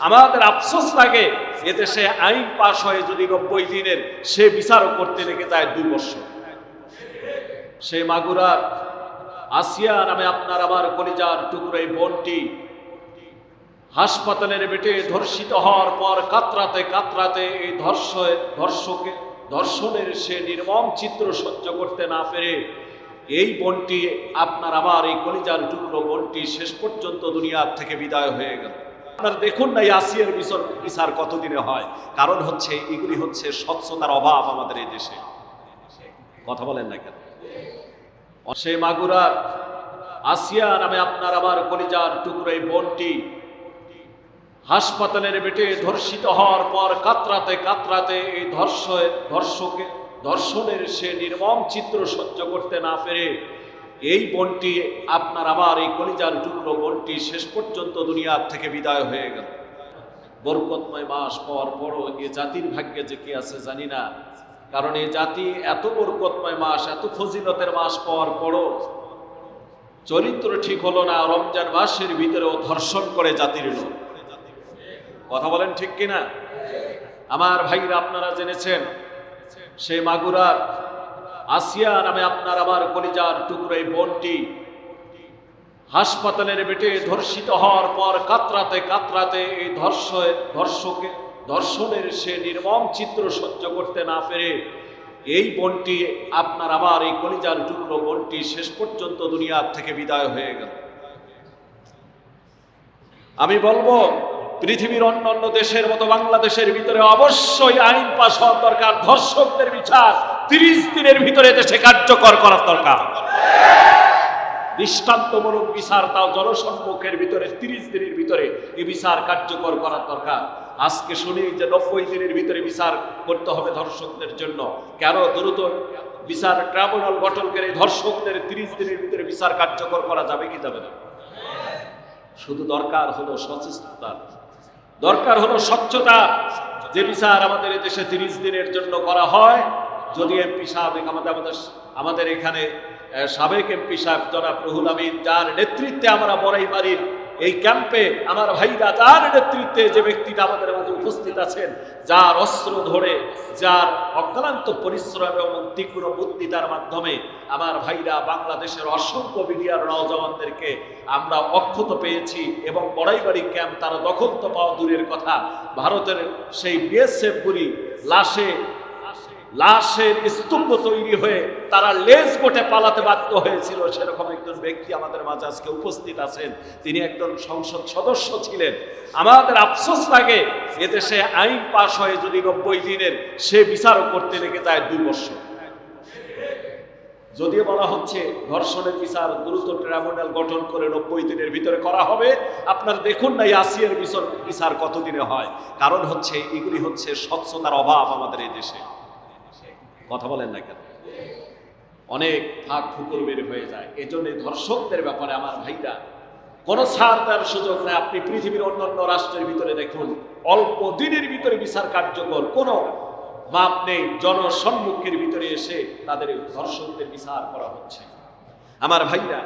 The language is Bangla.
আমাদের আফসোস লাগে এদেশে আইন পাশ হয়ে যদি নব্বই দিনের সে বিচারও করতে লেগে যায় দু বছর। সে মাগুরার আসিয়া নামে আপনার আমার কলিজার টুকরো এই বোনটি হাসপাতালের বেটে ধর্ষিত হওয়ার পর কাতরাতে কাতরাতে এই ধর্ষ ধর্ষকে, ধর্ষণের সে নির্মম চিত্র সহ্য করতে না পেরে এই বনটি আপনার আবার এই কলিজার টুকরো বনটি শেষ পর্যন্ত দুনিয়ার থেকে বিদায় হয়ে গেল। আপনার দেখুন না এই আসিয়ার বিচার বিচার কতদিনে হয়। কারণ হচ্ছে, এগুলি হচ্ছে স্বচ্ছতার অভাব আমাদের এই দেশে। কথা বলেন না কেন? সে মাগুরার আসিয়া নামে আপনার আবার কলিজার টুকরো এই বনটি হাসপাতালের বেটে ধর্ষিত হওয়ার পর কাতরাতে কাতরাতে এই ধর্ষ ধর্ষকে ধর্ষণের সে নির্মম চিত্র সহ্য করতে না পেরে এই বনটি, আপনার আবার এই কলিজার টুকরো বনটি শেষ পর্যন্ত দুনিয়ার থেকে বিদায় হয়ে গেল। বরকতময় মাস পাওয়ার পরও এ জাতির ভাগ্যে যে কি আছে জানি না। কারণ এই জাতি এত বরকতময় মাস, এত ফজিলতের মাস পাওয়ার পরও চরিত্র ঠিক হলো না, রমজান মাসের ভিতরেও ধর্ষণ করে জাতির লোক কথা বলেন ঠিক কিনা? আমার ভাইরা, আপনারা জেনেছেন সেই মাগুরার আসিয়া নামে আপনার আমার কলিজার টুকরো এই বোনটি হাসপাতালের বেটে ধর্ষিত হওয়ার পর কাতরাতে কাতরাতে এই ধর্ষ ধর্ষকে, ধর্ষণের সে নির্মম চিত্র সহ্য করতে না পেরে এই বনটি, আপনার আবার এই কলিজার টুকরো বনটি শেষ পর্যন্ত দুনিয়ার থেকে বিদায় হয়ে গেল। আমি বলব, পৃথিবীর অন্য অন্য দেশের মতো বাংলাদেশের ভিতরে অবশ্যই আইন পাশ হওয়ার দরকার, ধর্ষকদের বিচার। তিরিশ দিনের ভিতরে দেশে কার্যকর করার দরকার। দৃষ্টান্তমূলক বিচার তাও জনসম্মুখের ভিতরে, তিরিশ দিনের ভিতরে এই বিচার কার্যকর করার দরকার। আজকে শুনি যে নব্বই দিনের ভিতরে বিচার করতে হবে ধর্ষকদের জন্য। কেন দ্রুত বিচার ট্রাইব্যুনাল গঠন করে ধর্ষকদের তিরিশ দিনের ভিতরে বিচার কার্যকর করা যাবে কি যাবে না? শুধু দরকার হলো সচেতনতা। দরকার হলো স্বচ্ছতা। যে বিচার আমাদের দেশে তিরিশ দিনের জন্য করা হয় যদি এমপি সাহেব আমাদের আমাদের আমাদের এখানে সাবেক এমপি সাহেব জনাব রুহুল আমিন, যার নেতৃত্বে আমরা বড়াই বাড়ির এই ক্যাম্পে আমার ভাইরা, যার নেতৃত্বে যে ব্যক্তিটা আমাদের মাঝে উপস্থিত আছেন, যার অস্ত্র ধরে, যার অক্লান্ত পরিশ্রম এবং তীক্ষ্ণ বুদ্ধিতার মাধ্যমে আমার ভাইরা বাংলাদেশের অসংখ্য মিডিয়ার নওজওয়ানদেরকে আমরা অক্ষত পেয়েছি এবং বড়াইবাড়ি ক্যাম্প তারা দখল তো পাওয়া দূরের কথা। ভারতের সেই বিএসএফ গুলি লাশে লাশের স্তম্ভ তৈরি হয়ে তারা লেজ গোটে পালাতে বাধ্য হয়েছিল। সেরকম একজন ব্যক্তি আমাদের মাঝে আজকে উপস্থিত আছেন। তিনি একজন সংসদ সদস্য ছিলেন। আমাদের আফসোস লাগে এদেশে আইন পাশ হয়ে যদি নব্বই দিনের সে বিচারও করতে লেগে যায় দুই বছর। যদিও বলা হচ্ছে ধর্ষণের বিচার দ্রুত ট্রাইব্যুনাল গঠন করে নব্বই দিনের ভিতরে করা হবে। আপনার দেখুন না আসিয়ার বিচার বিচার কতদিনে হয়। কারণ হচ্ছে এগুলি হচ্ছে স্বচ্ছতার অভাব আমাদের এই দেশে। কথা বলেন না কেন? অনেক ফাঁক ফুকুর বের হয়ে যায়। এজন্য ধর্ষকদের ব্যাপারে আমার ভাইরা, কোনো ছাড় দেওয়ার সুযোগ নেই। আপনি পৃথিবীর অন্যান্য রাষ্ট্রের ভিতরে দেখুন, অল্প দিনের ভিতরে বিচার কার্যকর, কোনো মাপ নেই। জনসম্মুখের ভিতরে এসে তাদের ধর্ষকদের বিচার করা হচ্ছে। আমার ভাইরা